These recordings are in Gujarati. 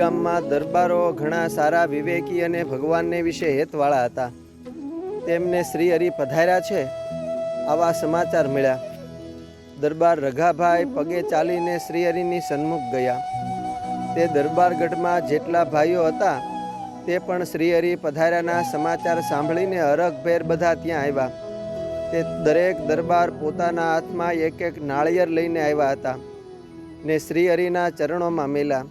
ગામમાં દરબારો ઘણા સારા વિવેકી અને ભગવાનને વિશે હેતવાળા હતા. તેમને શ્રી હરિ પધાર્યા છે, આવા સમાચાર મળ્યા. દરબાર રઘાભાઈ પગે ચાલીને શ્રી હરિની સન્મુખ ગયા. તે દરબારગઢમાં જેટલા ભાઈઓ હતા, તે પણ શ્રી હરિ પધાર્યાના સમાચાર સાંભળીને હરખભેર બધા ત્યાં આવ્યા. તે દરેક દરબાર પોતાના હાથમાં એક એક નાળિયેર લઈને આવ્યા હતા ને શ્રી હરિના ચરણોમાં મેલા.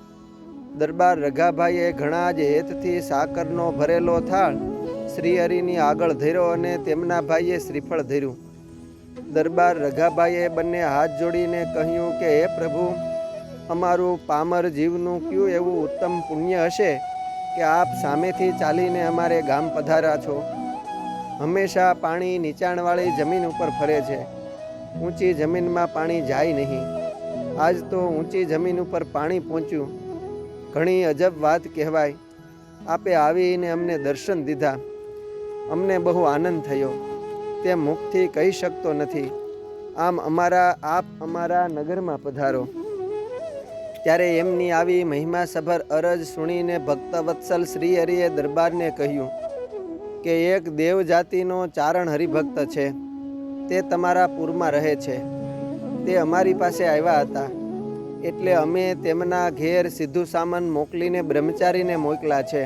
દરબાર રઘાભાઈએ ઘણા જ હેતથી સાકરનો ભરેલો થાળ શ્રી હરિની આગળ ધર્યો અને તેમના ભાઈએ શ્રીફળ ધર્યું. દરબાર રઘાભાઈએ બંને હાથ જોડીને કહ્યું કે, હે પ્રભુ, અમારું પામર જીવનું કયું એવું ઉત્તમ પુણ્ય હશે કે આપ સામેથી ચાલીને અમારે ગામ પધાર્યા છો? હંમેશા પાણી નીચાણવાળી જમીન ઉપર ફરે છે. ઊંચી જમીનમાં પાણી જાય નહીં. આજ તો ઊંચી જમીન ઉપર પાણી પહોંચ્યું. ઘણી અજબ વાત કહેવાય. આપે આવીને અમને દર્શન દીધા. અમને બહુ આનંદ થયો. તે મુખથી કહી શકતો નથી. આમ અમારા, આપ અમારા નગરમાં પધારો. ત્યારે એમની આવી મહિમાસભર અરજ સુણીને ભક્તવત્સલ શ્રી હરિએ દરબારને કહ્યું કે એક દેવ જાતિનો ચારણ હરિભક્ત છે. તે તમારા પૂરમાં રહે છે. તે અમારી પાસે આવ્યા હતા. એટલે અમે તેમના ઘેર સીધું સામાન મોકલીને બ્રહ્મચારીને મોકલા છે.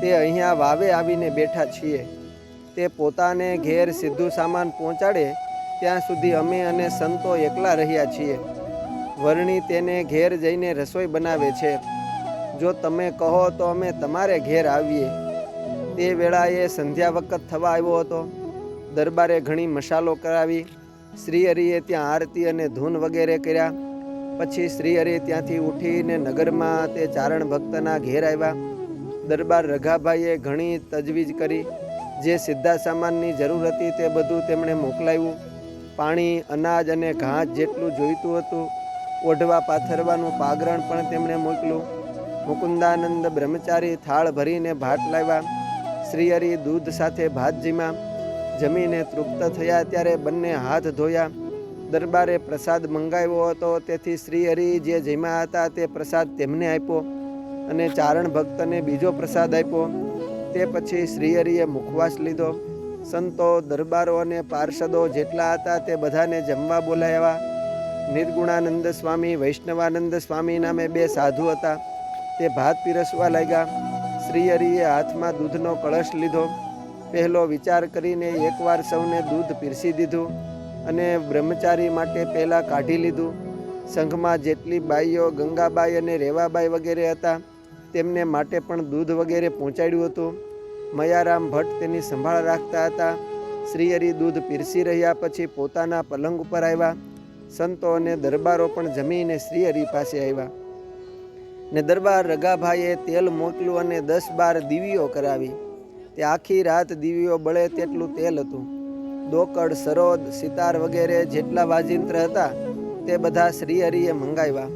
તે અહીંયા વાવે આવીને બેઠા છીએ. તે પોતાને ઘેર સીધું સામાન પહોંચાડે, ત્યાં સુધી અમે અને સંતો એકલા રહ્યા છીએ. વરણી તેને ઘેર જઈને રસોઈ બનાવે છે. જો તમે કહો તો અમે તમારે ઘેર આવીએ. તે વેળાએ સંધ્યા વખત થવા આવ્યો હતો. દરબારે ઘણી મસાલો કરાવી શ્રી હરિએ ત્યાં આરતી અને ધૂન વગેરે કર્યા. પછી શ્રી હરિ ત્યાંથી ઉઠીને નગરમાં તે ચારણ ભક્તના ઘેર આવ્યા. દરબાર રઘાભાઈએ ઘણી તજવીજ કરી. જે સીધા સામાનની જરૂર હતી તે બધું તેમણે મોકલાવ્યું. પાણી, અનાજ અને ઘાસ જેટલું જોઈતું હતું, ઓઢવા પાથરવાનું પાગરણ પણ તેમણે મોકલ્યું મુકુંદાનંદ બ્રહ્મચારી થાળ ભરીને ભાત લાવ્યા. શ્રીહરિ દૂધ સાથે ભાત જીમાં જમીને તૃપ્ત થયા ત્યારે બંને હાથ ધોયા. દરબારે પ્રસાદ મંગાવ્યો હતો. તેથી શ્રીહરિ જે જીમા હતા તે પ્રસાદ તેમને આપ્યો અને ચારણ ભક્તને બીજો પ્રસાદ આપ્યો. તે પછી શ્રીહરિએ મુખવાસ લીધો. સંતો, દરબારો અને પાર્ષદો જેટલા હતા તે બધાને જમવા બોલાવ્યા. નિર્ગુણાનંદ સ્વામી, વૈષ્ણવાનંદ સ્વામી નામે બે સાધુ હતા. તે ભાત પીરસવા લાગ્યા. શ્રીહરિએ હાથમાં દૂધનો કળશ લીધો. પહેલો વિચાર કરીને એકવાર સૌને દૂધ પીરસી દીધું. અને બ્રહ્મચારી માટે પહેલાં કાઢી લીધું. સંઘમાં જેટલી બાઈઓ ગંગાબાઈ અને રેવાબાઈ વગેરે હતા, તેમને માટે પણ દૂધ વગેરે પહોંચાડ્યું હતું. મયારામ ભટ્ટ તેની સંભાળ રાખતા હતા. શ્રીહરિ દૂધ પીરસી રહ્યા પછી પોતાના પલંગ ઉપર આવ્યા. સંતો અને દરબારો પણ જમીને શ્રીહરિ પાસે આવ્યા. ને દરબાર રગાભાઈએ તેલ મોકલ્યું અને દસ બાર દીવીઓ કરાવી. તે આખી રાત દીવીઓ બળે તેટલું તેલ હતું. દોકડ, સરોદ, સિતાર વગેરે જેટલા વાજિંત્ર હતા, તે બધા શ્રીહરિએ મંગાવ્યા.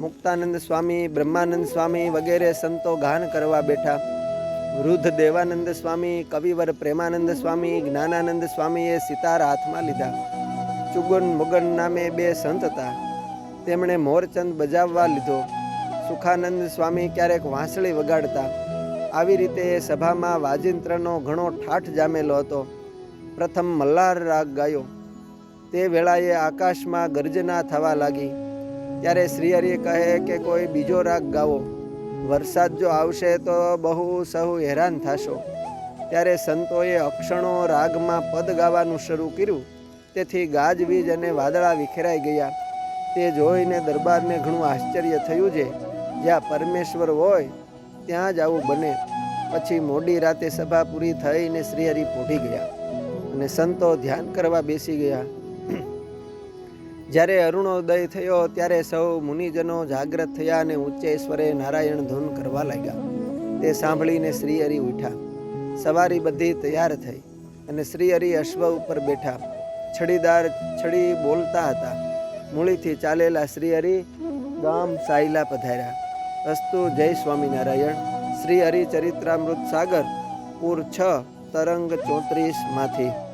મુક્તાનંદ સ્વામી, બ્રહ્માનંદ સ્વામી વગેરે સંતો ગાન કરવા બેઠા. વૃદ્ધ દેવાનંદ સ્વામી, કવિવર પ્રેમાનંદ સ્વામી, જ્ઞાનાનંદ સ્વામીએ સિતાર હાથમાં લીધા. ચુગન મુગન નામે બે સંત હતા. તેમણે મોરચંદ બજાવવા લીધો. સુખાનંદ સ્વામી ક્યારેક વાંસળી વગાડતા. આવી રીતે સભામાં વાજિંત્રનો ઘણો ઠાઠ જામેલો હતો. પ્રથમ મલ્હાર રાગ ગાયો. તે વેળાએ આકાશમાં ગર્જના થવા લાગી. ત્યારે શ્રીહરિએ કહે કે કોઈ બીજો રાગ ગાવો. વરસાદ જો આવશે તો બહુ સહુ હેરાન થશો. ત્યારે સંતોએ અક્ષણો રાગમાં પદ ગાવાનું શરૂ કર્યું. તેથી ગાજવીજ અને વાદળા વિખેરાઈ ગયા. તે જોઈને દરબારને ઘણું આશ્ચર્ય થયું છે. જ્યાં પરમેશ્વર હોય, ત્યાં જ આવું બને. પછી મોડી રાતે સભા પૂરી થઈને શ્રીહરિ પોઢી ગયા. અને સંતો ધ્યાન કરવા બેસી ગયા. જ્યારે અરુણોદય થયો, ત્યારે સૌ મુનિજનો જાગ્રત થયા અને ઉચ્ચે સ્વરે નારાયણ ધૂન કરવા લાગ્યા. તે સાંભળીને શ્રી હરિ ઉઠ્યા. સવારી બધી તૈયાર થઈ અને શ્રી હરિ અશ્વ ઉપર બેઠા. છડીદાર છડી બોલતા હતા. મૂળીથી ચાલેલા શ્રી હરિ ગામ સાયલા પધાર્યા. અસ્તુ જય સ્વામિનારાયણ. શ્રી હરિચરિત્રામૃત સાગર, પૂર છ, તરંગ ચોત્રીસમાંથી.